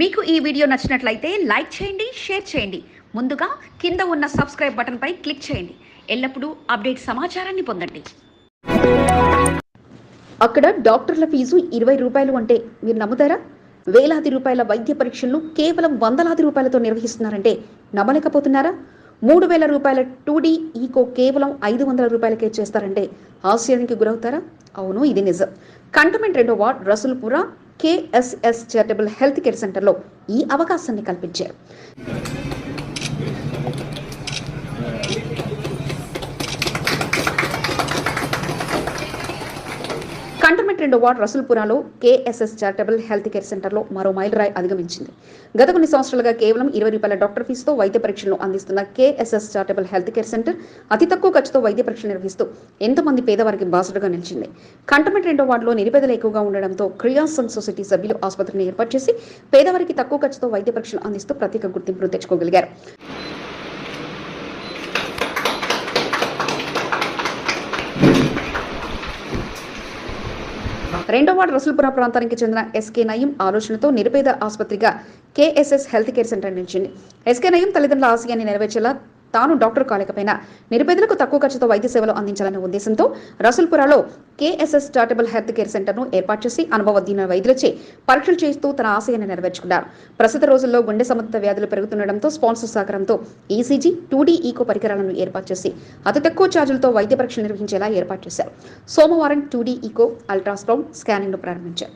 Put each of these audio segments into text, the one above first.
మీకు ఈ వీడియో నచ్చినట్లయితే లైక్ చేయండి షేర్ చేయండి. ముందుగా కింద ఉన్న సబ్స్క్రైబ్ బటన్పై క్లిక్ చేయండి. ఎల్లప్పుడూ అప్డేట్ సమాచారాన్ని పొందండి. అక్కడ డాక్టర్ల ఫీజు ఇరవై రూపాయలు అంటే మీరు నమ్ముతారా? వేలాది రూపాయల వైద్య పరీక్షలను కేవలం వందలాది రూపాయలతో నిర్వహిస్తున్నారంటే నమ్మలేకపోతున్నారా? మూడు వేల రూపాయల టూ డీ ఈకో కేవలం ఐదు వందల రూపాయలకే చేస్తారంటే ఆశ్చర్యానికి గురవుతారా? అవును ఇది నిజం. కంటోన్మెంట్ రెండో ward Rasoolpura KSS charitable health care సెంటర్లో ఈ అవకాశాన్ని కల్పించారు. కంటోన్మెంట్ రెండో వార్డు రసూల్పురాలో కేఎస్ఎస్ చారిటబుల్ హెల్త్ కేర్ సెంటర్లో మరో మైలురాయి అధిగమించింది. గత కొన్ని సంవత్సరాలుగా కేవలం ఇరవై రూపాయల డాక్టర్ ఫీజుతో వైద్య పరీక్షలను అందిస్తున్న KSS charitable health care centre అతి తక్కువ ఖర్చుతో వైద్య పరీక్షలు నిర్వహిస్తూ ఎంతోమంది పేదవారికి బాసటగా నిలిచింది. కంటోన్మెంట్ రెండో వార్డులో నిరుపేదలు ఎక్కువగా ఉండడంతో క్రియాసన్ సొసైటీ సభ్యులు ఆసుపత్రిని ఏర్పాటు చేసి పేదవారికి తక్కువ ఖర్చుతో వైద్య పరీక్షలు అందిస్తూ ప్రత్యేక గుర్తింపును తెచ్చుకోగలిగారు. రెండో వార్డు రసూల్పుర ప్రాంతానికి చెందిన ఎస్కే నయం ఆలోచనతో నిరుపేద ఆసుపత్రిగా కేఎస్ఎస్ హెల్త్ కేర్ సెంటర్ నిలిచింది. ఎస్కే నయం తల్లిదండ్రుల ఆశయాన్ని నెరవేర్చేలా తాను డాక్టర్ కాలేకపోయినా నిరుపేదలకు తక్కువ ఖర్చుతో వైద్య సేవలు అందించాలనే ఉద్దేశంతో రసూల్పురాలో కేఎస్ఎస్ చారిటబుల్ హెల్త్ కేర్ సెంటర్ను ఏర్పాటు చేసి అనుభవజ్ఞ వైద్యులచే పరీక్షలు చేస్తూ తన ఆశయాన్ని నెరవేర్చుకున్నారు. ప్రస్తుత రోజుల్లో గుండె సంబంధిత వ్యాధులు పెరుగుతుండటంతో స్పాన్సర్ సహకారంతో ఈసీజీ టూడీ ఈకో పరికరాలను ఏర్పాటు చేసి అతి తక్కువ ఛార్జీలతో వైద్య పరీక్షలు నిర్వహించేలా ఏర్పాటు చేశారు. సోమవారం టూడీ ఈకో అల్ట్రాసౌండ్ స్కానింగ్ను ప్రారంభించారు.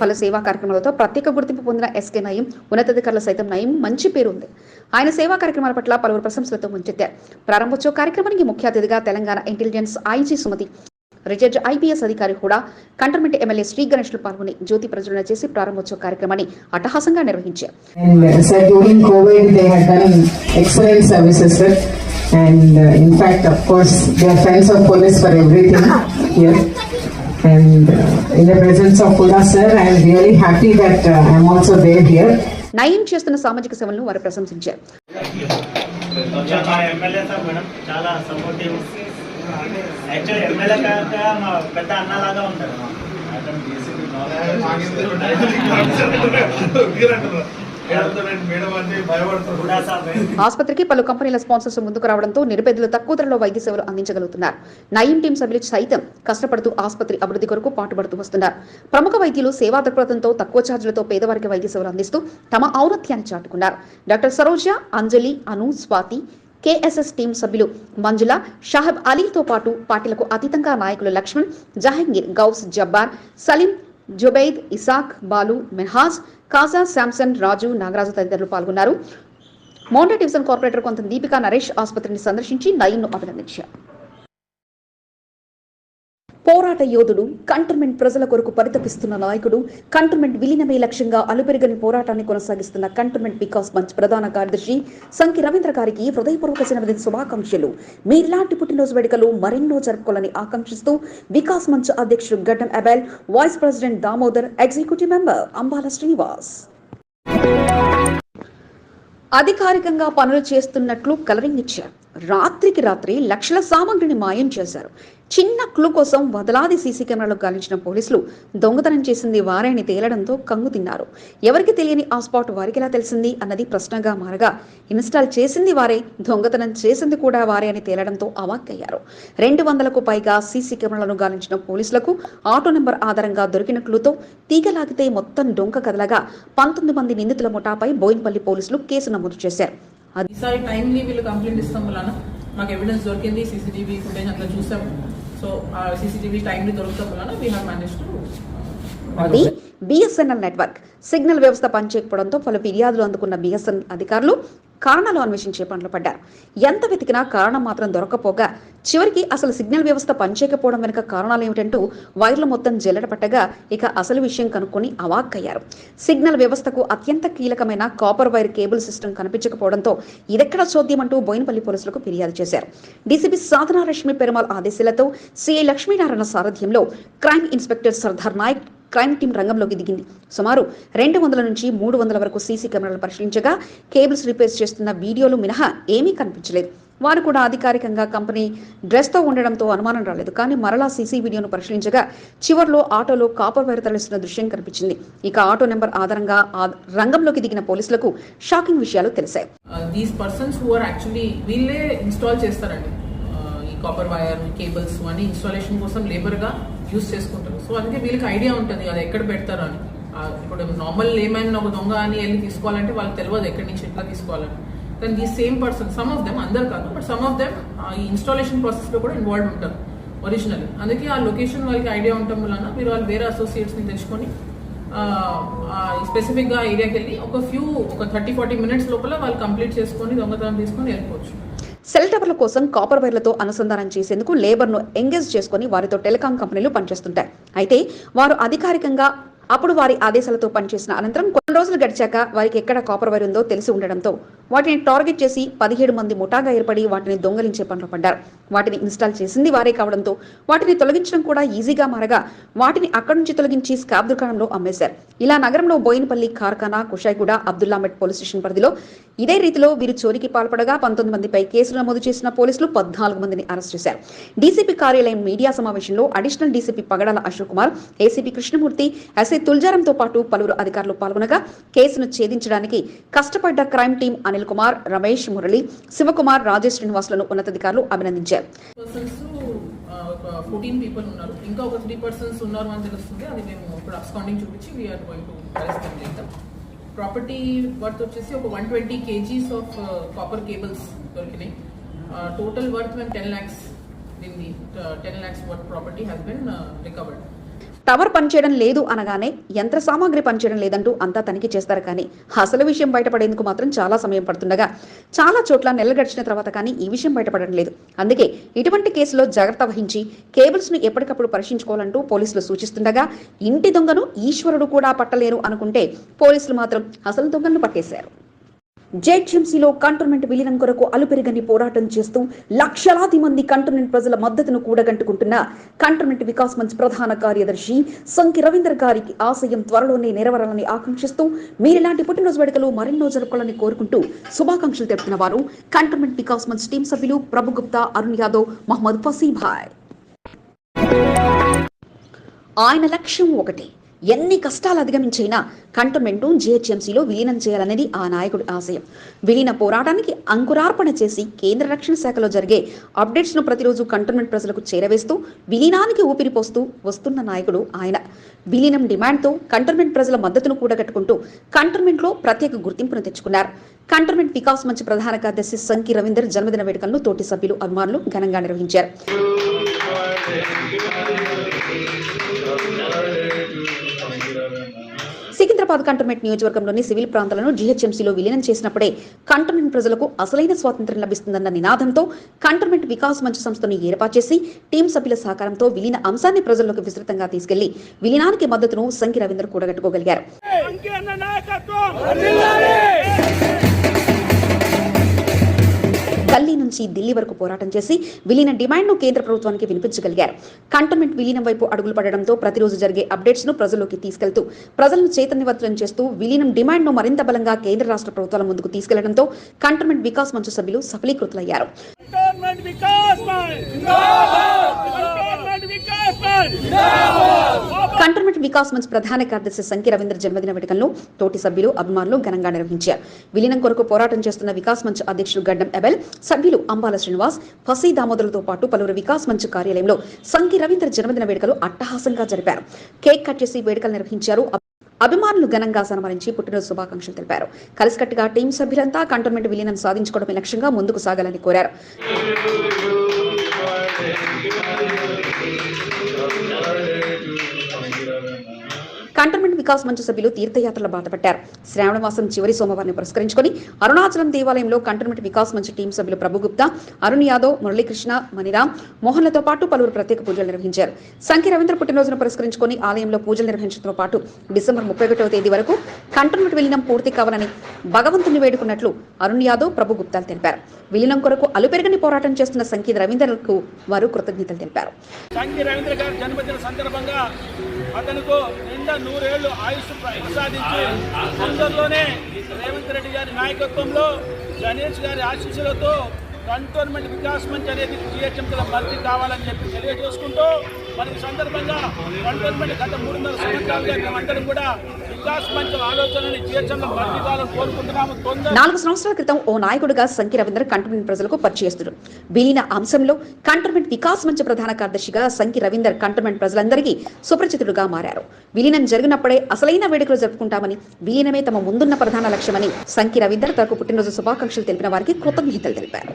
పలు సేవా కార్యక్రమాలతో ప్రత్యేక గుర్తింపు పొందిన ఎస్కే నయీం ఉన్నతాధికారుల సైతం నయం మంచి పేరు ఉంది ఆయన సేవా కార్యక్రమాల పట్ల పలువురు ప్రశంసలతో ముంచెత్తారు. ప్రారంభోత్సవ కార్యక్రమానికి ముఖ్య అతిథిగా తెలంగాణ ఇంటెలిజెన్స్ ఐజీ సుమతి రిజర్జ్ ఐపీఎస్ అధికారి కూడా కంటర్మెంట్ ఎమ్మెల్యే శ్రీ గణేష్లు పాల్గొని జ్యోతి ప్రజ్వలన చేసి ప్రారంభోత్సవ కార్యక్రమాన్ని అట్టహాసంగా నిర్వహించారు. And uh, uh in fact, of course, they are friends of police for everything. Here. And uh, in the presence of Huda, sir, I am really happy that uh, I am also there here. నయం చేస్తున్న సామాజిక సేవలను వారు ప్రశంసించారు. చాలా supportive actual MLA కాక మా పెద్ద అన్నలాగా ఉంటారు ఆసుపత్రికి పలు కంపెనీల స్పాన్సర్స్ ముందుకు రావడంతో నిరుపేదలు తక్కువ ధరలో వైద్య సేవలు అందించగలుగుతున్నారు. నయం టీం సభ్యులు సైతం కష్టపడుతూ ఆసుపత్రి అభివృద్ధి కొరకు పాటుపడుతూ వస్తున్నారు. ప్రముఖ వైద్యులు సేవా దృక్పథంతో తక్కువ ఛార్జీలతో పేదవారికి వైద్య సేవలు అందిస్తూ తమ ఔన్నత్యాన్ని చాటుకున్నారు. Doctor Saroja Anjali Anu Swathi KSS team సభ్యులు మంజుల షాహబ్ అలీతో పాటు పార్టీలకు అతీతంగా నాయకులు లక్ష్మణ్ జహంగీర్ గౌస్ జబ్బార్ సలీం జుబైద్ ఇసాక్ బాలు మెహాజ్ కాజా శాంసన్ రాజు నాగరాజు తదితరులు పాల్గొన్నారు. మౌంటా డివిజన్ కార్పొరేటర్ కొంత దీపికా నరేష్ ఆసుపత్రిని సందర్శించి నయీంను అభినందించారు. పోరాట యోధుడు కంటర్మెంట్ ప్రజల కొరకు పరితపిస్తున్న నాయకుడు కంటర్మెంట్ విలీనమే లక్ష్యంగా అలుపెరుగని పోరాటాన్ని కొనసాగిస్తున్న కంటర్మెంట్ వికాస్ మంచ్ ప్రధాన కార్యదర్శి సంఖ్య రవీంద్ర గారికి హృదయపూర్వక జన్మదిన శుభాకాంక్షలు. మీరిలాంటి పుట్టినరోజు వేడుకలు మరెన్నో జరుపుకోవాలని ఆకాంక్షిస్తూ వికాస్ మంచ్ అధ్యక్షుడు Gaddam Abel vice president Damodar executive member Ambala Srinivas. అధికారికంగా పనులు చేస్తున్నట్లు కలరింగ్ ఇచ్చారు. రాత్రికి రాత్రి లక్షల సామగ్రిని మాయం చేశారు. చిన్న క్లూ కోసం వదలాది సీసీ కెమెరాలు గాలించిన పోలీసులు దొంగతనం చేసింది వారే అని తేలడంతో కంగు తిన్నారు. ఎవరికి తెలియని ఆ స్పాట్ వారికి ఎలా తెలిసింది అన్నది ప్రశ్నగా మారగా ఇన్స్టాల్ చేసింది వారే దొంగతనం చేసింది కూడా వారే అని తేలడంతో అవాక్కయ్యారు. రెండు వందలకు పైగా సీసీ కెమెరాలను గాలించిన పోలీసులకు ఆటో నెంబర్ ఆధారంగా దొరికిన క్లూతో తీగలాగితే మొత్తం డొంక కదలగా పంతొమ్మిది మంది నిందితుల ముఠాపై బోయిన్పల్లి పోలీసులు కేసు నమోదు చేశారు. ఈసారి టైంలీ వీళ్ళు కంప్లైంట్ ఇస్తాం వలన మాకు ఎవిడెన్స్ దొరికింది సీసీటీవీ ఫుటేజ్ అంతా చూసాము సో ఆ సీసీటీవీ టైంలీ దొరకడం వలన వీ హ్యావ్ మేనేజ్ టు అది బిఎస్ఎన్ఎల్ నెట్వర్క్ సిగ్నల్ వ్యవస్థ పనిచేయకపోవడంతో పలు ఫిర్యాదులు అందుకున్న బిఎస్ఎన్ఎల్ అధికారులు కారణాలు అన్వేషించే పనులు పడ్డారు. ఎంత వెతికినా కారణం మాత్రం దొరకపోగా చివరికి అసలు సిగ్నల్ వ్యవస్థ పనిచేయకపోవడం వెనుక కారణాలు ఏమిటంటూ వైర్లు మొత్తం జల్లెడ పట్టగా ఇక అసలు విషయం కనుక్కొని అవాక్కయ్యారు. సిగ్నల్ వ్యవస్థకు అత్యంత కీలకమైన కాపర్ వైర్ కేబుల్ సిస్టమ్ కనిపించకపోవడంతో ఇదెక్కడ చోద్యమంటూ బోయినపల్లి పోలీసులకు ఫిర్యాదు చేశారు. డీసీపీ సాధనా రష్మి పెరుమాల్ ఆదేశాలతో సిఐ లక్ష్మీనారాయణ సారథ్యంలో crime inspector Sardar Nayak crime team రంగంలోకి దిగింది. సుమారు రెండు వందల నుంచి మూడు వందల వరకు సీసీ కెమెరాలు పరిశీలించగా కేబుల్స్ రిపేర్స్ చేస్తున్న వీడియోలు మినహా ఏమీ కనిపించలేదు. వారు కూడా అధికారికంగా కంపెనీ డ్రెస్తో ఉండడంతో అనుమానం రాలేదు. కానీ మరలా సీసీ వీడియోను పరిశీలించగా చివర్లో ఆటోలో కాపర్ వైర్ తరలిస్తున్న దృశ్యం కనిపించింది. ఇక ఆటో నెంబర్ ఆధారంగా ఆ రంగంలోకి దిగిన పోలీసులకు షాకింగ్ విషయాలు తెలిసాయి these persons who are actually వీళ్ళే ఇన్స్టాల్ చేస్తారండి. కాపర్ వైర్ కేబుల్స్ అని ఇన్స్టాలేషన్ కోసం లేబర్గా యూస్ చేసుకుంటారు. సో అందుకే వీళ్ళకి ఐడియా ఉంటుంది అది ఎక్కడ పెడతారు అని. ఇప్పుడు నార్మల్ ఏమైనా ఒక దొంగ అని వెళ్ళి తీసుకోవాలంటే వాళ్ళకి తెలియదు ఎక్కడి నుంచి ఎట్లా తీసుకోవాలని. కానీ ఈ same person some of them అందరు కాదు బట్ సమ్ ఆఫ్ దెమ్ ఈ ఇన్స్టాలేషన్ ప్రాసెస్లో కూడా ఇన్వాల్వ్ ఉంటారు ఒరిజినల్ అందుకే ఆ లొకేషన్ వాళ్ళకి ఐడియా ఉండటం వలన మీరు వాళ్ళు వేరే అసోసియేట్స్ని తెచ్చుకొని స్పెసిఫిక్గా ఏరియాకి వెళ్ళి ఒక ఫ్యూ ఒక థర్టీ ఫార్టీ మినిట్స్ లోపల వాళ్ళు కంప్లీట్ చేసుకొని దొంగతనం తీసుకొని వెళ్ళిపోవచ్చు. సెల్ టవర్ల కోసం కాపర్ వైర్లతో అనుసంధానం చేసేందుకు లేబర్ను ఎంగేజ్ చేసుకుని వారితో టెలికాం కంపెనీలు పనిచేస్తుంటాయి. అయితే వారు అధికారికంగా అప్పుడు వారి ఆదేశాలతో పనిచేసిన అనంతరం కొన్ని రోజులు గడిచాక వారికి ఎక్కడ కాపర్ వైర్ ఉందో తెలిసి ఉండడంతో వాటిని టార్గెట్ చేసి పదిహేడు మంది ముఠాగా ఏర్పడి వాటిని దొంగలించే పనిలో పడ్డారు. వాటిని ఇన్స్టాల్ చేసింది వారే కావడంతో వాటిని తొలగించడం కూడా ఈజీగా మారగా వాటిని అక్కడి నుంచి తొలగించి స్కాబ్ దుకాణంలో అమ్మేశారు. ఇలా నగరంలో బోయినపల్లి కార్ఖానా కుషాయిగూడ అబ్దుల్లామెట్ పోలీస్ స్టేషన్ పరిధిలో ఇదే రీతిలో వీరు చోరీకి పాల్పడగా పంతొమ్మిది మందిపై కేసులు నమోదు చేసిన పోలీసులు పద్నాలుగు మందిని అరెస్ట్ చేశారు. డీసీపీ కార్యాలయం మీడియా సమావేశంలో additional DCP Pagadala Ashok Kumar ACP Krishnamurthy SI తుల్జారంతో పాటు పలువురు అధికారులు పాల్గొనగా కేసును ఛేదించడానికి కష్టపడ్డ క్రైమ్ టీం అనిల్ కుమార్ రమేష్ మురళి శివకుమార్ రాజేష్ శ్రీనివాసులను ఉన్నతాధికారులు అభినందించారు. పర్సన్స్ ఫోర్టీన్ పీపుల్ ఉన్నారు. ఇంకా ఒక త్రీ పర్సన్స్ ఉన్నారు అని తెలుస్తుంది. అది మేము ఇప్పుడు అబ్స్కాండింగ్ చూపించి we are going to arrest them later property worth వచ్చేసి ఒక one twenty KGs of copper cables దొరికినాయి. టోటల్ వర్త్ మేము టెన్ ల్యాక్స్ దీన్ని ten lakhs worth property has been recovered tower పనిచేయడం లేదు అనగానే యంత్ర సామాగ్రి పనిచేయడం లేదంటూ అంతా తనిఖీ చేస్తారు కానీ అసలు విషయం బయటపడేందుకు మాత్రం చాలా సమయం పడుతుండగా చాలా చోట్ల నెల గడిచిన తర్వాత కానీ ఈ విషయం బయటపడడం లేదు. అందుకే ఇటువంటి కేసులో జాగ్రత్త వహించి కేబుల్స్ను ఎప్పటికప్పుడు పరీక్షించుకోవాలంటూ పోలీసులు సూచిస్తుండగా ఇంటి దొంగను ఈశ్వరుడు కూడా పట్టలేరు అనుకుంటే పోలీసులు మాత్రం అసలు దొంగలను పట్టేశారు. జేహెచ్ఎంసీలో కంటోన్మెంట్ విలీనం కొరకు అలుపెరగని పోరాటం చేస్తూ లక్షలాది మంది కంటోన్మెంట్ ప్రజల మద్దతును కూడగంటుకుంటున్న కంటోన్మెంట్ వికాస్ మంచ్ ప్రధాన కార్యదర్శి సంకి రవీందర్ గారికి ఆశయం త్వరలోనే నెరవేరాలని ఆకాంక్షిస్తూ మీరిలాంటి పుట్టినరోజు వేడుకలు మరెన్నో జరుపుకోవాలని కోరుకుంటూ శుభాకాంక్షలు తెలుపుతున్న వారు కంటోన్మెంట్ వికాస్ మంచ్ టీం సభ్యులు ప్రభు గుప్తా అరుణ్ యాదవ్ మహమ్మద్ ఫసీభాయ్ ఆయన లక్ష్యం ఒకటి ఎన్ని కష్టాలు అధిగమించైనా కంటోన్మెంట్ను జీహెచ్ఎంసీలో విలీనం చేయాలనేది ఆ నాయకుడి ఆశయం. విలీన పోరాటానికి అంకురార్పణ చేసి కేంద్ర రక్షణ శాఖలో జరిగే అప్డేట్స్ను ప్రతిరోజు కంటోన్మెంట్ ప్రజలకు చేరవేస్తూ విలీనానికి ఊపిరిపోస్తూ వస్తున్న నాయకుడు ఆయన. విలీనం డిమాండ్తో కంటోన్మెంట్ ప్రజల మద్దతును కూడగట్టుకుంటూ కంటోన్మెంట్లో ప్రత్యేక గుర్తింపును తెచ్చుకున్నారు. కంటోన్మెంట్ వికాస్ మంచి ప్రధాన కార్యదర్శి సంకి రవీందర్ జన్మదిన వేడుకలను తోటి సభ్యులు అభిమానులు ఘనంగా నిర్వహించారు. సికింద్రాబాద్ కంటోన్మెంట్ నియోజకవర్గంలోని సివిల్ ప్రాంతాలను జీహెచ్ఎంసీలో విలీనం చేసినప్పుడే కంటోన్మెంట్ ప్రజలకు అసలైన స్వాతంత్ర్యం లభిస్తుందన్న నినాదంతో కంటోన్మెంట్ వికాస్ మంచ్ సంస్థను ఏర్పాటు చేసి టీం సభ్యుల సహకారంతో విలీన అంశాన్ని ప్రజల్లోకి విస్తృతంగా తీసుకెళ్ళి విలీనానికి మద్దతును సంఖ్య రవీందర్ కూడగట్టుకోగలిగారు. గల్లీ నుంచి ఢిల్లీ వరకు పోరాటం చేసి విలీన డిమాండ్ను కేంద్ర ప్రభుత్వానికి వినిపించగలిగారు. కంటోన్మెంట్ విలీనం వైపు అడుగులు పడడంతో ప్రతిరోజు జరిగే అప్డేట్స్ను ప్రజల్లోకి తీసుకెళ్తూ ప్రజలను చైతన్యవంతం చేస్తూ విలీనం డిమాండ్ను మరింత బలంగా కేంద్ర రాష్ట్ర ప్రభుత్వాల ముందుకు తీసుకెళ్ళడంతో కంటోన్మెంట్ వికాస్ మంచు సభ్యులు సఫలీకృతులయ్యారు! కంటోన్మెంట్ వికాస్ మంచ్ ప్రధాన కార్యదర్శి సంకి రవీంద్ర జన్మదిన వేడుకలను తోటి సభ్యులు అభిమానులు ఘనంగా నిర్వహించారు. విలీనం కొరకు పోరాటం చేస్తున్న వికాస్ మంచ్ అధ్యక్షుడు గడ్డం ఎబెల్ సభ్యులు అంబాల శ్రీనివాస్ ఫసీ దామోదరులతో పాటు పలువురు వికాస్ మంచ్ కార్యాలయంలో సంకి రవీంద్ర జన్మదిన వేడుకలు అట్టహాసంగా జరిపారు. కేక్ కట్ చేసి వేడుకలు నిర్వహించారు. అభిమానులు ఘనంగా సన్మానించి పుట్టినరోజు శుభాకాంక్షలు తెలిపారు. కలిసికట్టుగా టీం సభ్యులంతా కంటోన్మెంట్ విలీనం సాధించుకోవడమే లక్ష్యంగా ముందుకు సాగాలని కోరారు. కంటోన్మెంట్ వికాస్ మంచు సభ్యులు తీర్థయాత్రల బాటపట్టారు శ్రావణ మాసం చివరి సోమవారం పురస్కరించుకుని అరుణాచలం దేవాలయంలో కంటోన్మెంట్ వికాస్ మంచు టీం సభ్యులు ప్రభు గుప్తా అరుణ్ యాదవ్ మురళీకృష్ణ మణిరామ్ మోహన్లతో పాటు పలువురు ప్రత్యేక పూజలు నిర్వహించారు. సంఖ్య రవీంద్ర పుట్టినరోజును పురస్కరించుకొని ఆలయంలో పూజలు నిర్వహించడంతో పాటు డిసెంబర్ ముప్పై ఒకటవ తేదీ వరకు కంటోన్మెంట్ విలీనం పూర్తి కావాలని భగవంతుని వేడుకున్నట్లు అరుణ్ యాదవ్ ప్రభు గుప్తాలు తెలిపారు. విలీనం కొరకు అలుపెరగని పోరాటం చేస్తున్న సంఖ్య రవీంద్రకు వారు కృతజ్ఞతలు తెలిపారు. రవీంద్ర గారి జన్మదిన సందర్భంగా అతనితో నిండా నూరేళ్ళు ఆయుష్ ప్రసాదించి తొందరలోనే రేవంత్ రెడ్డి గారి నాయకత్వంలో గణేష్ గారి ఆశీస్సులతో కంటోన్మెంట్ వికాస్ మంచ్ అనేది జిహెచ్ఎంసీలో భర్తీ కావాలని చెప్పి తెలియజేసుకుంటూ మరి ఈ సందర్భంగా కంటోన్మెంట్ గత మూడున్నర సంవత్సరాలుగా మేమందరం కూడా నాలుగు సంవత్సరాల క్రితం ఓ నాయకుడిగా సంకి రవీందర్ కంటోన్మెంట్ ప్రజలకు పరిచయస్తుడు. విలీన అంశంలో కంటోన్మెంట్ వికాస్ మంచ్ ప్రధాన కార్యదర్శిగా సంకి రవీందర్ కంటోన్మెంట్ ప్రజలందరికీ సుపరిచితుడుగా మారారు. విలీనం జరిగినప్పుడే అసలైన వేడుకలు జరుపుకుంటామని విలీనమే తమ ముందున్న ప్రధాన లక్ష్యమని సంకి రవీందర్ తనకు పుట్టినరోజు శుభాకాంక్షలు తెలిపిన వారికి కృతజ్ఞతలు తెలిపారు.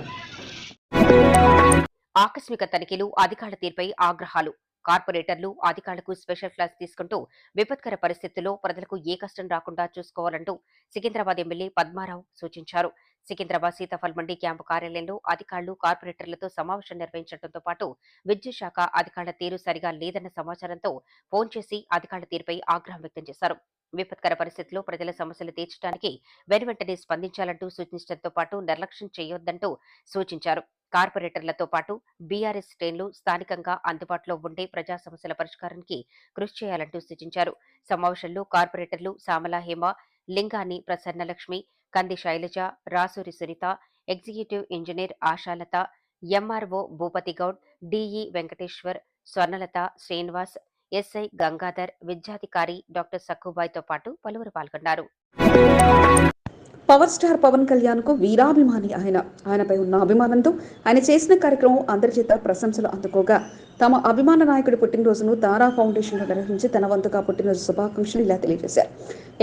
ఆకస్మిక తనిఖీలు అధికారుల తీరుపై ఆగ్రహాలు. కార్పొరేటర్లు అధికారులకు స్పెషల్ క్లాస్ తీసుకుంటూ విపత్కర పరిస్థితుల్లో ప్రజలకు ఏ కష్టం రాకుండా చూసుకోవాలంటూ సికింద్రాబాద్ ఎమ్మెల్యే పద్మారావు సూచించారు. సికింద్రాబాద్ సీతాఫల్ మండి క్యాంపు కార్యాలయంలో అధికారులు కార్పొరేటర్లతో సమావేశం నిర్వహించడంతో పాటు విద్యుత్ శాఖ అధికారుల తీరు సరిగా లేదన్న సమాచారంతో ఫోన్ చేసి అధికారుల తీరుపై ఆగ్రహం వ్యక్తం చేశారు. విపత్కర పరిస్థితుల్లో ప్రజల సమస్యలు తీర్చడానికి వెనువెంటనే స్పందించాలంటూ సూచించడంతో పాటు నిర్లక్ష్యం చేయొద్దంటూ సూచించారు. కార్పొరేటర్లతో పాటు బీఆర్ఎస్ శ్రేణులు స్థానికంగా అందుబాటులో ఉండే ప్రజా సమస్యల పరిష్కారానికి కృషి చేయాలంటూ సూచించారు. సమావేశంలో కార్పొరేటర్లు Samala Hema Lingani Prasannalakshmi Kandi Shailaja Rasuri Sunitha executive engineer Ashalatha MRO Bhupathi Goud DE Venkateshwar Swarnalatha Srinivas SI Gangadhar విద్యాధికారి doctor సక్కుబాయ్తో పాటు పలువురు పాల్గొన్నారు. పవర్ స్టార్ పవన్ కళ్యాణ్కు వీరాభిమాని ఆయన. ఆయనపై ఉన్న అభిమానంతో ఆయన చేసిన కార్యక్రమం అందరి చేత ప్రశంసలు అందుకోగా. తమ అభిమాన నాయకుడి పుట్టినరోజును తారా ఫౌండేషన్లో నిర్వహించి తన వంతుగా పుట్టినరోజు శుభాకాంక్షలు ఇలా తెలియజేశారు.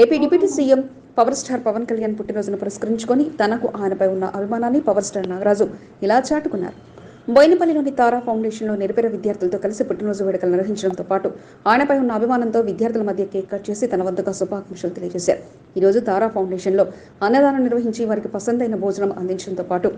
AP deputy CM power star Pawan Kalyan పుట్టినరోజును పురస్కరించుకొని తనకు ఆయనపై ఉన్న అభిమానాన్ని పవర్ స్టార్ నాగరాజు ఇలా చాటుకున్నారు. బోయినపల్లిలోని తారా ఫౌండేషన్లో నిరుపేద విద్యార్థులతో కలిసి పుట్టినరోజు వేడుకలు నిర్వహించడంతో పాటు ఆయనపై ఉన్న అభిమానంతో విద్యార్థుల మధ్య కేక్ కట్ చేసి తన వద్దకు శుభాకాంక్షలు తెలియజేశారు. ఈరోజు తారా ఫౌండేషన్లో అన్నదానం నిర్వహించి వారికి పసందైన భోజనం అందించడంతో పాటు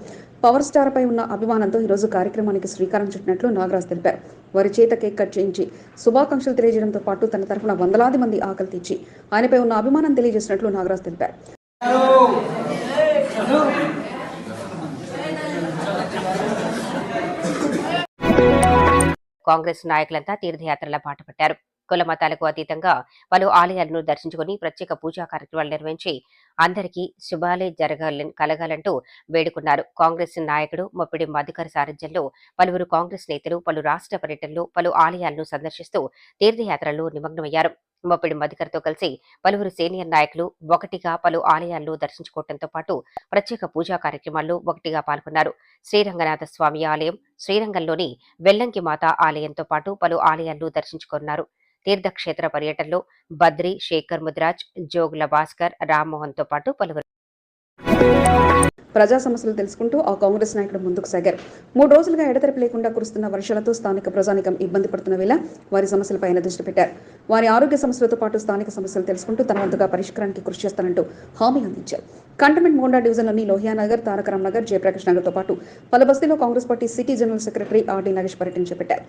పవర్ స్టార్ పై ఉన్న అభిమానంతో ఈరోజు కార్యక్రమానికి శ్రీకారం చుట్టినట్లు నాగరాజ్ తెలిపారు. వారి చేత కేక్ కట్ చేయించి శుభాకాంక్షలు తెలియజేయడంతో పాటు తన తరఫున వందలాది మంది ఆకలి తీర్చి ఆయనపై ఉన్న అభిమానం తెలియజేసినట్లు నాగరాజ్ తెలిపారు. కాంగ్రెస్ నాయకులంతా తీర్థయాత్రల బాట పట్టారు. కుల మతాలకు అతీతంగా పలు ఆలయాలను దర్శించుకుని ప్రత్యేక పూజా కార్యక్రమాలు నిర్వహించి అందరికీ శుభాలే జరగాల కలగాలంటూ వేడుకున్నారు. కాంగ్రెస్ నాయకుడు మొప్పిడి మధుకర్ సారథ్యంలో పలువురు కాంగ్రెస్ నేతలు పలు రాష్ట్ర పర్యటనలు పలు ఆలయాలను సందర్శిస్తూ తీర్థయాత్రలో నిమగ్నమయ్యారు. మొప్పిడి మధుకర్తో కలిసి పలువురు సీనియర్ నాయకులు ఒకటిగా పలు ఆలయాల్లో దర్శించుకోవడంతో పాటు ప్రత్యేక పూజా కార్యక్రమాల్లో ఒకటిగా పాల్గొన్నారు. శ్రీరంగనాథ స్వామి ఆలయం శ్రీరంగంలోని వెల్లంకి మాత ఆలయంతో పాటు పలు ఆలయాల్లో దర్శించుకున్నారు తీర్థక్షేత్ర పర్యటనలో బద్రి శేఖర్ ముద్రాజ్ జోగుల భాస్కర్ రామ్మోహన్తో పాటు పలువురు ప్రజా సమస్యలు తెలుసుకుంటూ ఆ కాంగ్రెస్ నాయకుడు ముందుకు సాగారు. మూడు రోజులుగా ఎడతెరపు లేకుండా కురుస్తున్న వర్షాలతో స్థానిక ప్రజానికం ఇబ్బంది పడుతున్న వేళ వారి సమస్యలపై దృష్టి పెట్టారు. వారి ఆరోగ్య సమస్యలతో పాటు స్థానిక సమస్యలు తెలుసుకుంటూ తన వంతుగా పరిష్కారానికి కృషి చేస్తానంటూ హామీ అందించారు. కంటోన్మెంట్ మోండా డివిజన్లోని లోహియానగర్ తారకరామ్ నగర్ జయప్రకాష్ నగర్తో పాటు పలు బస్తీలో Congress party city general secretary RD Nagesh పర్యటన చేపట్టారు.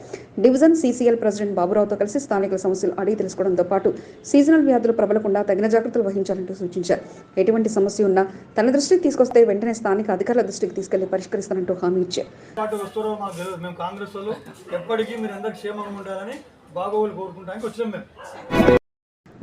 డివిజన్ సీసీఎల్ ప్రెసిడెంట్ బాబురావుతో కలిసి స్థానికుల సమస్యలు అడిగి తెలుసుకోవడంతో పాటు సీజనల్ వ్యాధులు ప్రబలకుండా తగిన జాగ్రత్తలు వహించాలంటూ సూచించారు. ఎటువంటి సమస్య ఉన్నా తన దృష్టికి తీసుకొస్తే వెంటనే స్థానిక అధికారుల దృష్టికి తీసుకెళ్ళి పరిష్కరిస్తానంటూ హామీ ఇచ్చారు. పాటు వస్తారో మాకు తెలియదు మేము కాంగ్రెస్ వాళ్ళు. ఎప్పటికీ మీరు అందరు క్షేమంగా ఉండాలని బాగోగులు కోరుకుంటానికి వచ్చినాం మేము.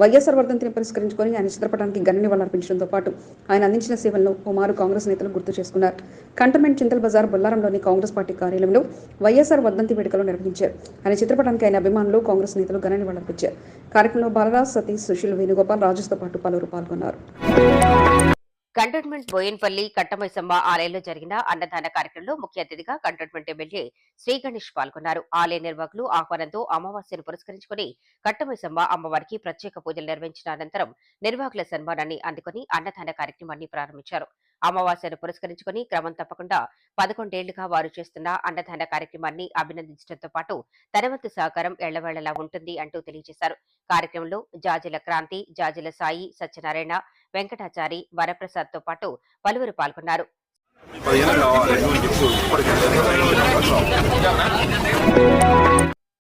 వైఎస్ఆర్ వర్ధంతిని పురస్కరించుకొని ఆయన చిత్రపటానికి ఘన నివాళులర్పించడంతో పాటు ఆయన అందించిన సేవలను ఓమారు కాంగ్రెస్ నేతలు గుర్తు చేసుకున్నారు. కంటోన్మెంట్ చింతల్ బజార్ బొల్లారంలోని కాంగ్రెస్ పార్టీ కార్యాలయంలో వైఎస్ఆర్ వర్ధంతి వేడుకలు నిర్వహించారు. ఆయన చిత్రపటానికి ఆయన అభిమానులు కాంగ్రెస్ నేతలు ఘన నివాళులర్పించారు. కార్యక్రమంలో బాలరాజ్ సతీష్ సుశీల్ వేణుగోపాల్ రాజుతో పాటు పలువురు పాల్గొన్నారు. కంటోన్మెంట్ బోయన్పల్లి కట్టమైసమ్మ ఆలయంలో జరిగిన అన్నదాన కార్యక్రమంలో ముఖ్య అతిథిగా కంటోన్మెంట్ ఎమ్మెల్యే శ్రీ గణేష్ పాల్గొన్నారు. ఆలయ నిర్వాహకులు ఆహ్వానంతో అమావాస్యను పురస్కరించుకుని కట్టమైసమ్మ అమ్మవారికి ప్రత్యేక పూజలు నిర్వహించిన అనంతరం నిర్వాహకుల సన్మానాన్ని అందుకుని అన్నదాన కార్యక్రమాన్ని ప్రారంభించారు. అమావాస్యను పురస్కరించుకుని క్రమం తప్పకుండా పదకొండేళ్ళుగా వారు చేస్తున్న అన్నదాన కార్యక్రమాన్ని అభినందించడంతో పాటు తనవంతు సహకారం ఎళ్ళవేళ్ళలా ఉంటుంది అంటూ తెలియజేశారు. కార్యక్రమంలో జాజుల క్రాంతి జాజుల సాయి సత్యనారాయణ వెంకటాచారి వరప్రసాద్తో పాటు పలువురు పాల్గొన్నారు.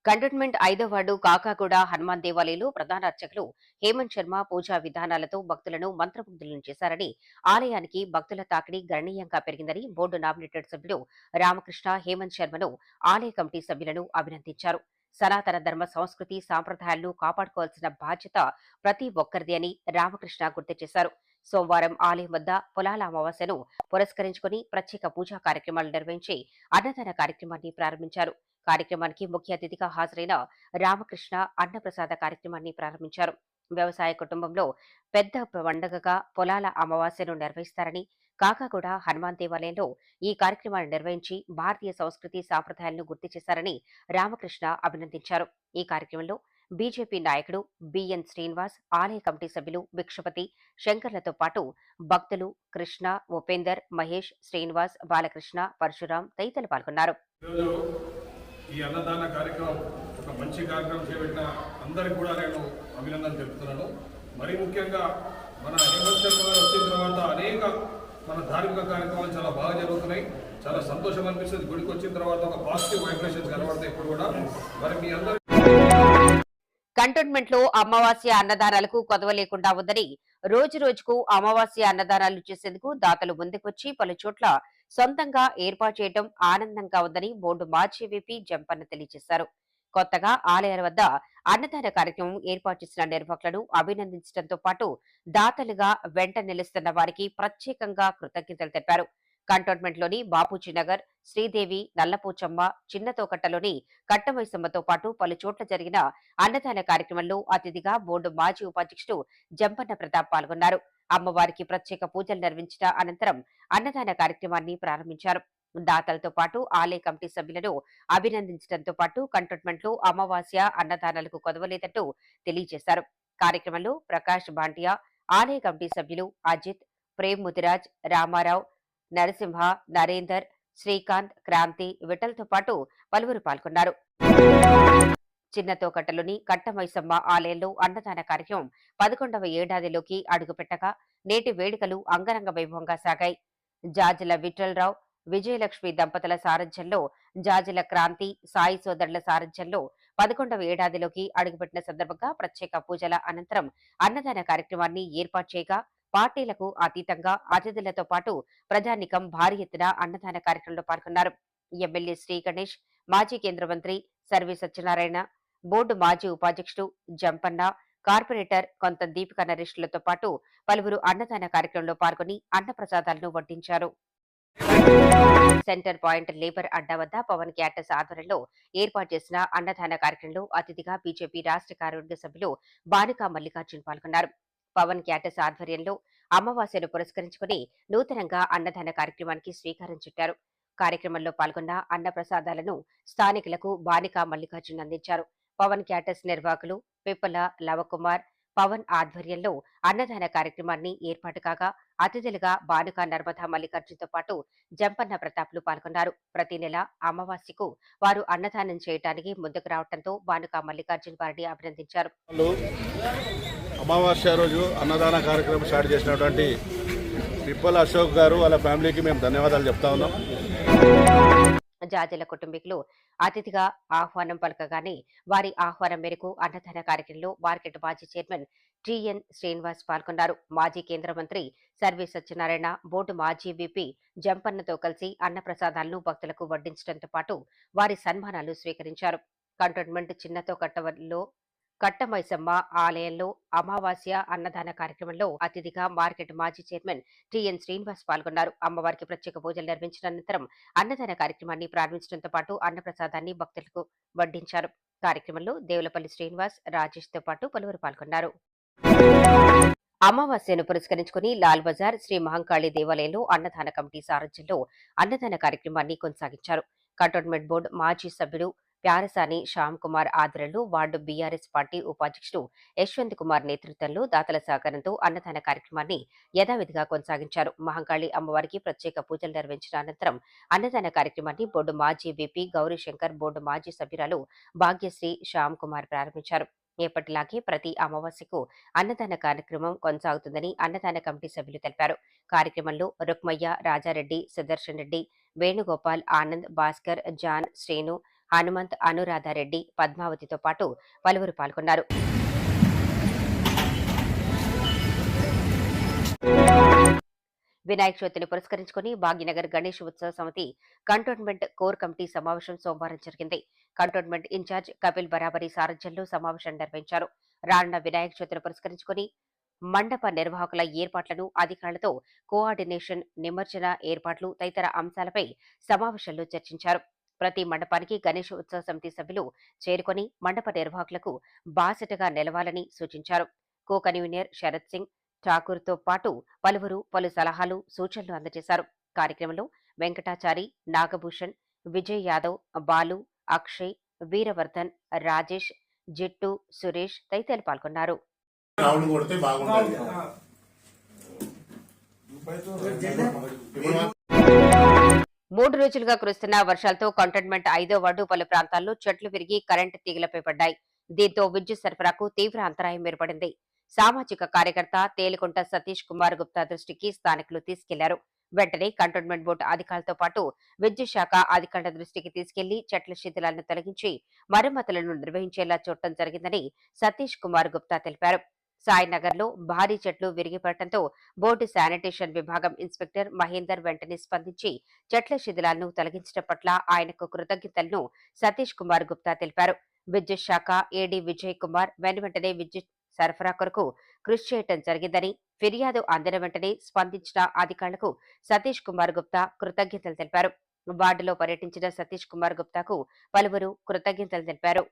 కంటోన్మెంట్ ఐదో వార్డు కాకాగూడ హనుమాన్ దేవాలయంలో ప్రధాన అర్చకులు హేమంత్ శర్మ పూజా విధానాలతో భక్తులను మంత్రముగ్ధులను చేశారని ఆలయానికి భక్తుల తాకిడి గణనీయంగా పెరిగిందని బోర్డు నామినేటెడ్ సభ్యుడు రామకృష్ణ హేమంత్ శర్మను ఆలయ కమిటీ సభ్యులను అభినందించారు. సనాతన ధర్మ సంస్కృతి సాంప్రదాయాలను కాపాడుకోవాల్సిన బాధ్యత ప్రతి ఒక్కరిది అని రామకృష్ణ గుర్తు చేశారు. సోమవారం ఆలయం వద్ద పొలాల అమావాస్యను పురస్కరించుకుని ప్రత్యేక పూజా కార్యక్రమాలు నిర్వహించి అన్నదాన కార్యక్రమాన్ని ప్రారంభించారు. కార్యక్రమానికి ముఖ్య అతిథిగా హాజరైన రామకృష్ణ అన్నప్రసాద కార్యక్రమాన్ని ప్రారంభించారు. వ్యవసాయ కుటుంబంలో పెద్ద పండగగా పొలాల అమావాస్యను నిర్వహిస్తారని కాకాగూడ హనుమాన్ దేవాలయంలో ఈ కార్యక్రమాన్ని నిర్వహించి భారతీయ సంస్కృతి సాంప్రదాయాలను గుర్తు చేశారని రామకృష్ణ అభినందించారు. ఈ కార్యక్రమంలో బీజేపీ నాయకుడు బిఎన్ శ్రీనివాస్ ఆలయ కమిటీ సభ్యులు భిక్షపతి శంకర్లతో పాటు భక్తులు కృష్ణ ఉపేందర్ మహేష్ శ్రీనివాస్ బాలకృష్ణ పరశురాం తదితరులు పాల్గొన్నారు. ఈ అన్నదాన కార్యక్రమం ఒక మంచి కార్యక్రమం చేపట్టిన అందరికి కూడా నేను అభినందనలు తెలుపుతున్నాను. మరి ముఖ్యంగా మన హేమంత్ శర్మ గారు వచ్చిన తర్వాత అనేక మన ధార్మిక కార్యక్రమాలు చాలా బాగా జరుగుతున్నాయి. చాలా సంతోషం అనిపిస్తుంది. గుడికి వచ్చిన తర్వాత ఒక పాజిటివ్ వైబ్రేషన్స్ కనబడతాయి ఇప్పుడు కూడా. మరి మీ అందరూ కంటోన్మెంట్లో అమావాస్య అన్నదానాలకు కొదవ లేకుండా ఉందని రోజు రోజుకు అమావాస్య అన్నదానాలు చేసేందుకు దాతలు ముందుకొచ్చి పలు చోట్ల సొంతంగా ఏర్పాటు చేయడం ఆనందంగా ఉందని బోర్డు మాజీ విపి జంపన్న తెలియజేశారు. కొత్తగా ఆలయాల వద్ద అన్నదాన కార్యక్రమం ఏర్పాటు చేసిన నిర్వాహకులను అభినందించడంతో పాటు దాతలుగా వెంట నిలుస్తున్న వారికి ప్రత్యేకంగా కృతజ్ఞతలు తెలిపారు. కంటోన్మెంట్లోని బాపూజీనగర్ బాపూజీ నగర్ శ్రీదేవి నల్లపోచమ్మ చిన్నతోకట్టలోని కట్టమైసమ్మతో పాటు పలు చోట్ల జరిగిన అన్నదాన కార్యక్రమంలో అతిథిగా బోర్డు మాజీ ఉపాధ్యక్షుడు జంపన్న ప్రతాప్ పాల్గొన్నారు. అమ్మవారికి ప్రత్యేక పూజలు నిర్వహించిన అనంతరం అన్నదాన కార్యక్రమాన్ని ప్రారంభించారు. దాతలతో పాటు ఆలయ కమిటీ సభ్యులను అభినందించడంతో పాటు కంటోన్మెంట్లో అమావాస్య అన్నదానాలకు కొదవలేదంటూ తెలియజేశారు. కార్యక్రమంలో ప్రకాష్ భాంటియా ఆలయ కమిటీ సభ్యులు అజిత్ ప్రేమ్ ముదిరాజ్ రామారావు నరసింహ నరేందర్ శ్రీకాంత్ క్రాంతి విఠల్తో పాటు పలువురు పాల్గొన్నారు. చిన్నతోకట్టలోని కట్టమైసమ్మ ఆలయంలో అన్నదాన కార్యక్రమం పదకొండవ ఏడాదిలోకి అడుగుపెట్టగా నేటి వేడుకలు అంగరంగ వైభవంగా సాగాయి. జాజల విఠలరావు విజయలక్ష్మి దంపతుల సారథ్యంలో జాజిల క్రాంతి సాయి సోదరుల సారథ్యంలో పదకొండవ ఏడాదిలోకి అడుగుపెట్టిన సందర్భంగా ప్రత్యేక పూజల అనంతరం అన్నదాన కార్యక్రమాన్ని ఏర్పాటు చేయగా పార్టీలకు అతీతంగా అతిథులతో పాటు ప్రజానికం భారీ ఎత్తున అన్నదాన కార్యక్రమంలో పాల్గొన్నారు. ఎమ్మెల్యే శ్రీ గణేష్ మాజీ కేంద్ర మంత్రి సర్వే సత్యనారాయణ బోర్డు మాజీ ఉపాధ్యక్షుడు జంపన్న కార్పొరేటర్ కొంత దీపిక నరేష్లతో పాటు పలువురు అన్నదాన కార్యక్రమంలో పాల్గొని అన్న ప్రసాదాలను వడ్డించారు. సెంటర్ పాయింట్ లేబర్ అడ్డా వద్ద పవన్ క్యాటస్ ఆధ్వర్యంలో ఏర్పాటు చేసిన అన్నదాన కార్యక్రమంలో అతిథిగా బీజేపీ రాష్ట్ర కార్యవర్గ సభ్యులు బాలికా మల్లికార్జున్ పాల్గొన్నారు. పవన్ క్యాటస్ ఆధ్వర్యంలో అమావాస్యను పురస్కరించుకుని నూతనంగా అన్నదాన కార్యక్రమానికి శ్రీకారం చుట్టారు. కార్యక్రమంలో పాల్గొన్న అన్న ప్రసాదాలను స్థానికులకు బాలికా మల్లికార్జున్ అందించారు. పవన్ క్యాటస్ నిర్వాహకులు పిప్పల లవకుమార్ పవన్ ఆధ్వర్యంలో అన్నదాన కార్యక్రమాన్ని ఏర్పాటు కాగా అతిథులుగా బానుక నర్మదా మల్లికార్జున్తో పాటు జంపన్న ప్రతాప్లు పాల్గొన్నారు. ప్రతి నెల అమావాస్యకు వారు అన్నదానం చేయడానికి ముందుకు రావడంతో బానుక మల్లికార్జున్ వారిని అభినందించారు. అమావాస్య రోజు అన్నదాన కార్యక్రమం స్టార్ట్ చేసినటువంటి పిప్పల అశోక్ గారు వాళ్ళ ఫ్యామిలీకి మేము ధన్యవాదాలు చెప్తా ఉన్నాం. జాజల కుటుంబీకులు అతిథిగా ఆహ్వానం పలకగానే వారి ఆహ్వానం మేరకు అన్నదాన కార్యక్రమంలో మార్కెట్ మాజీ చైర్మన్ టిఎన్ శ్రీనివాస్ పాల్గొన్నారు. మాజీ కేంద్ర మంత్రి సర్వే సత్యనారాయణ బోర్డు మాజీ విపి జంపన్నతో కలిసి అన్నప్రసాదాలను భక్తులకు వడ్డించడంతో పాటు వారి సన్మానాలు స్వీకరించారు. కంటోన్మెంట్ చిన్నతో కట్టవల్లో కట్టమైసమ్మ ఆలయంలో అమావాస్య అన్నదాన కార్యక్రమంలో అతిథిగా మార్కెట్ మాజీ చైర్మన్ టిఎన్ శ్రీనివాస్ పాల్గొన్నారు. అమ్మవారికి ప్రత్యేక పూజలు నిర్వహించిన అనంతరం అన్నదాన కార్యక్రమాన్ని ప్రారంభించడంతో పాటు అన్నప్రసాదాన్ని భక్తులకు వడ్డించారు. కార్యక్రమంలో దేవులపల్లి శ్రీనివాస్ రాజేష్తో పాటు పలువురు పాల్గొన్నారు. అమావాస్యను పురస్కరించుకుని లాల్ బజార్ శ్రీ మహంకాళి దేవాలయంలో అన్నదాన కమిటీ సారథ్యంలో అన్నదాన కార్యక్రమాన్ని కొనసాగించారు. కంటోన్మెంట్ బోర్డు మాజీ సభ్యుడు ప్యారసాని శ్యామ్ కుమార్ ఆధ్వర్యంలో వార్డు బీఆర్ఎస్ పార్టీ ఉపాధ్యక్షుడు యశ్వంత్ కుమార్ నేతృత్వంలో దాతల సహకారంతో అన్నదాన కార్యక్రమాన్ని యథావిధిగా కొనసాగించారు. మహంకాళి అమ్మవారికి ప్రత్యేక పూజలు నిర్వహించిన అనంతరం అన్నదాన కార్యక్రమాన్ని బోర్డు మాజీ విపి గౌరీశంకర్ బోర్డు మాజీ సభ్యురాలు భాగ్యశ్రీ శ్యామ్ కుమార్ ప్రారంభించారు. ఎప్పటిలాగే ప్రతి అమావాస్యకు అన్నదాన కార్యక్రమం కొనసాగుతుందని అన్నదాన కమిటీ సభ్యులు తెలిపారు. కార్యక్రమంలో రుక్మయ్య రాజారెడ్డి సుదర్శన్ రెడ్డి వేణుగోపాల్ ఆనంద్ భాస్కర్ జాన్ శ్రేణు హనుమంత్ అనురాధారెడ్డి పద్మావతితో పాటు పలువురు పాల్గొన్నారు. వినాయక చవితిని పురస్కరించుకుని భాగ్యనగర్ గణేష్ ఉత్సవ సమితి కంటోన్మెంట్ కోర్ కమిటీ సమావేశం సోమవారం జరిగింది. కంటోన్మెంట్ ఇన్ఛార్జ్ కపిల్ బరాబరి సారథ్యంలో సమావేశం నిర్వహించారు. రానున్న వినాయక చవితిని పురస్కరించుకుని మండప నిర్వాహకుల ఏర్పాట్లను అధికారులతో కోఆర్డినేషన్ నిమజ్జన ఏర్పాట్లు తదితర అంశాలపై సమావేశంలో చర్చించారు. ప్రతి మండపానికి గణేష్ ఉత్సవ సమితి సభ్యులు చేరుకొని మండప నిర్వాహకులకు బాసటగా నిలవాలని సూచించారు. కో కన్వీనర్ శరత్ సింగ్ ఠాకూర్తో పాటు పలువురు పలు సలహాలు సూచనలు అందజేశారు. కార్యక్రమంలో వెంకటాచారి నాగభూషణ్ విజయ్ యాదవ్ బాలు అక్షయ్ వీరవర్ధన్ రాజేష్ జిట్టు సురేష్ తదితరులు పాల్గొన్నారు. బాగుంటుంది. మూడు రోజులుగా కురుస్తున్న వర్షాలతో కంటోన్మెంట్ ఐదో వార్డు పలు ప్రాంతాల్లో చెట్లు విరిగి కరెంటు తీగలపై పడ్డాయి. దీంతో విద్యుత్ సరఫరాకు తీవ్ర అంతరాయం ఏర్పడింది. సామాజిక కార్యకర్త తేలికొంట సతీష్ కుమార్ గుప్తా దృష్టికి స్థానికులు తీసుకెళ్ళారు. వెంటనే కంటోన్మెంట్ బోర్డు అధికారులతో పాటు విద్యుత్ శాఖ అధికారుల దృష్టికి తీసుకెళ్ళి చెట్ల శిథిలాలను తొలగించి మరమ్మతులను నిర్వహించేలా చూడటం జరిగిందని సతీష్ కుమార్ గుప్తా తెలిపారు. సాయినగర్లో భారీ చెట్లు విరిగిపడటంతో బోర్డు శానిటేషన్ విభాగం ఇన్స్పెక్టర్ మహేందర్ వెంటనే స్పందించి చెట్ల శిథిలాలను తొలగించడం పట్ల ఆయనకు కృతజ్ఞతలను సతీష్ కుమార్ గుప్తా తెలిపారు. విద్యుత్ శాఖ ఏడీ విజయ్ కుమార్ వెనువెంటనే విద్యుత్ సరఫరా కొరకు కృషి చేయటం జరిగిందని ఫిర్యాదు అందిన వెంటనే స్పందించిన అధికారులకు సతీష్ కుమార్ గుప్తా కృతజ్ఞతలు తెలిపారు. వార్డులో పర్యటించిన సతీష్ కుమార్ గుప్తాకు పలువురు కృతజ్ఞతలు తెలిపారు.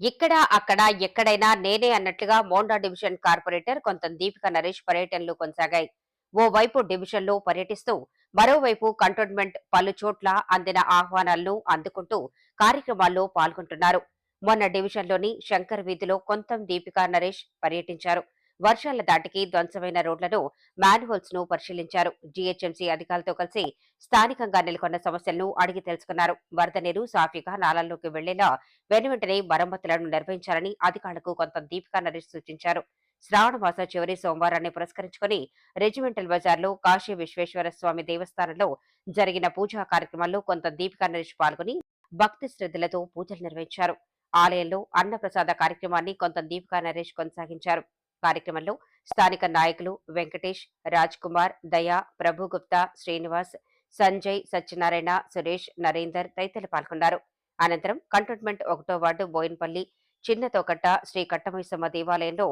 ఇక్కడ అక్కడ ఎక్కడైనా నేనే అన్నట్లుగా మోండా డివిజన్ కార్పొరేటర్ కొంత దీపిక నరేష్ పర్యటనలు కొనసాగాయి. ఓవైపు డివిజన్లో పర్యటిస్తూ మరోవైపు కంటోన్మెంట్ పలు చోట్ల అందిన ఆహ్వానాలను అందుకుంటూ కార్యక్రమాల్లో పాల్గొంటున్నారు. మొన్న డివిజన్లోని శంకర్ వీధిలో కొంతం దీపికా నరేష్ పర్యటించారు. వర్షాల దాటికి ధ్వంసమైన రోడ్లను మ్యాన్హోల్స్ను పరిశీలించారు. జీహెచ్ఎంసీ అధికారులతో కలిసి స్థానికంగా నెలకొన్న సమస్యలను అడిగి తెలుసుకున్నారు. వరద నీరు సాఫీగా నాలాల్లోకి వెళ్ళేలా వెనువెంటనే మరమ్మతులను నిర్వహించాలని అధికారులకు కొంత దీపికా నరేష్ సూచించారు. శ్రావణ మాస చివరి సోమవారాన్ని పురస్కరించుకుని రెజిమెంటల్ బజార్లో కాశీ విశ్వేశ్వర స్వామి దేవస్థానంలో జరిగిన పూజా కార్యక్రమాల్లో కొంత దీపికా నరేష్ పాల్గొని భక్తి శ్రద్ధలతో పూజలు నిర్వహించారు. ఆలయంలో అన్నప్రసాద కార్యక్రమాన్ని కొంత దీపికా నరేష్ కొనసాగించారు. కార్యక్రమంలో స్థానిక నాయకులు వెంకటేష్ రాజ్ కుమార్ దయా ప్రభుగుప్తా శ్రీనివాస్ సంజయ్ సత్యనారాయణ సురేష్ నరేందర్ తదితరులు పాల్గొన్నారు. అనంతరం కంటోన్మెంట్ ఒకటో వార్డు బోయిన్పల్లి చిన్న తోకట్ట శ్రీ కట్టమైసమ్మ దేవాలయంలో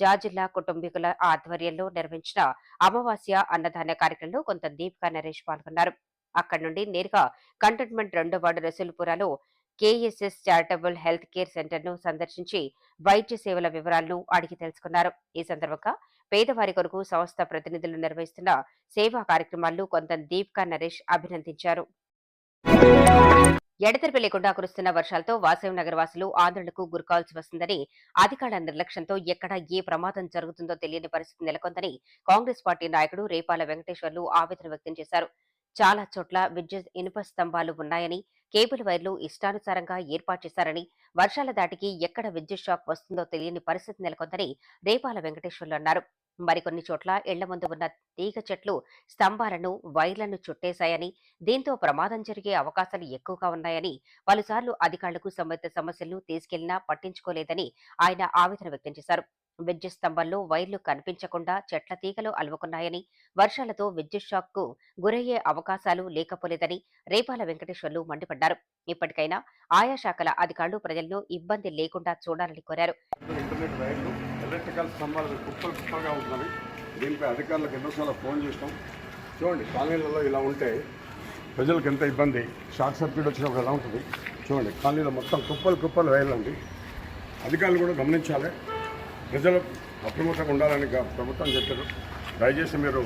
జాజిల్లా కుటుంబీకుల ఆధ్వర్యంలో నిర్వహించిన అమావాస్య అన్నదాన కార్యక్రమంలో కొంత దీపికా నరేష్ పాల్గొన్నారు. అక్కడి నుండి నేరుగా కంటోన్మెంట్ రెండో వార్డు రసూల్పురాలో కేఎస్ఎస్ చారిటబుల్ హెల్త్ కేర్ సెంటర్ను సందర్శించి వైద్య సేవల వివరాలను అడిగి తెలుసుకున్నారు. ఈ సందర్భంగా పేదవారి కొరకు సంస్థ ప్రతినిధులు నిర్వహిస్తున్న సేవా కార్యక్రమాలను కొంత దీప్కా నరేష్ అభినందించారు. ఎడతెరిపి లేకుండా కురుస్తున్న వర్షాలతో వాసవి నగర వాసులు ఆందోళనకు గురికావాల్సి వస్తుందని అధికారుల నిర్లక్ష్యంతో ఎక్కడ ఏ ప్రమాదం జరుగుతుందో తెలియని పరిస్థితి నెలకొందని కాంగ్రెస్ పార్టీ నాయకుడు రేపాల వెంకటేశ్వర్లు ఆవేదన వ్యక్తం చేశారు. చాలా చోట్ల విద్యుత్ ఇనుప స్తంభాలు ఉన్నాయని కేబుల్ వైర్లు ఇష్టానుసారంగా ఏర్పాటు చేశారని వర్షాల దాటికి ఎక్కడ విద్యుత్ షాక్ వస్తుందో తెలియని పరిస్థితి నెలకొందని రేపాల వెంకటేశ్వర్లు అన్నారు. మరికొన్ని చోట్ల ఇళ్ళ ముందు ఉన్న తీగ చెట్లు స్తంభాలను వైర్లను చుట్టేశాయని దీంతో ప్రమాదం జరిగే అవకాశాలు ఎక్కువగా ఉన్నాయని పలుసార్లు అధికారులకు సంబంధిత సమస్యలను తీసుకెళ్ళినా పట్టించుకోలేదని ఆయన ఆవేదన వ్యక్తం చేశారు. విద్యుత్ స్తంభంలో వైర్లు కనిపించకుండా చెట్ల తీగలు అలుముకున్నాయని వర్షాలతో విద్యుత్ షాక్కు గురయ్యే అవకాశాలు లేకపోలేదని రేపాల వెంకటేశ్వర్లు మండిపడ్డారు. ఇప్పటికైనా ఆయా శాఖల అధికారులు ప్రజలను ఇబ్బంది లేకుండా చూడాలని కోరారు. దీనిపై అధికారులకు ఎన్నోసార్లు ఫోన్ చేసినాం. చూడండి కాలనీలలో ఇలా ఉంటే ప్రజలకు ఎంత ఇబ్బంది? షార్ట్ సర్క్యూట్ వచ్చినప్పుడు ఎలా ఉంటుంది? చూడండి కాలనీలో మొత్తం కుప్పలు కుప్పలు వేయాలండి అధికారులు కూడా గమనించాలి. ప్రజలు అప్రమత్తంగా ఉండాలని ప్రభుత్వం చెప్పారు. దయచేసి మీరు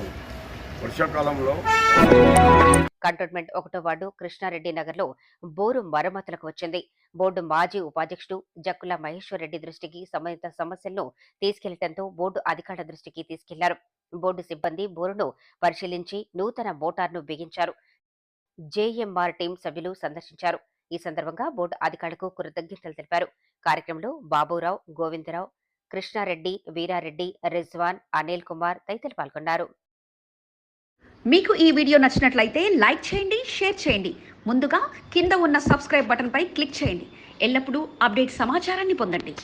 వర్షాకాలంలో కంటోన్మెంట్ ఒకటో వార్డు కృష్ణారెడ్డి నగర్లో బోరు మరమ్మతులకు వచ్చింది. బోర్డు మాజీ ఉపాధ్యక్షుడు జక్కుల మహేశ్వర్ రెడ్డి దృష్టికి సంబంధిత సమస్యలను తీసుకెళ్ళడంతో బోర్డు అధికారుల దృష్టికి తీసుకెళ్ళారు. బోర్డు సిబ్బంది బోరును పరిశీలించి నూతన మోటార్ను బిగించారు. జేఎంఆర్ టీం సభ్యులు సందర్శించారు. ఈ సందర్భంగా బోర్డు అధికారులకు కృతజ్ఞతలు తెలిపారు. కార్యక్రమంలో బాబురావు గోవిందరావు కృష్ణారెడ్డి వీరారెడ్డి రిజ్వాన్ అనిల్ కుమార్ తదితరులు పాల్గొన్నారు. మీకు ఈ వీడియో నచ్చినట్లయితే లైక్ చేయండి షేర్ చేయండి. ముందుగా కింద ఉన్న సబ్స్క్రైబ్ బటన్పై క్లిక్ చేయండి. ఎల్లప్పుడూ అప్డేట్ సమాచారాన్ని పొందండి.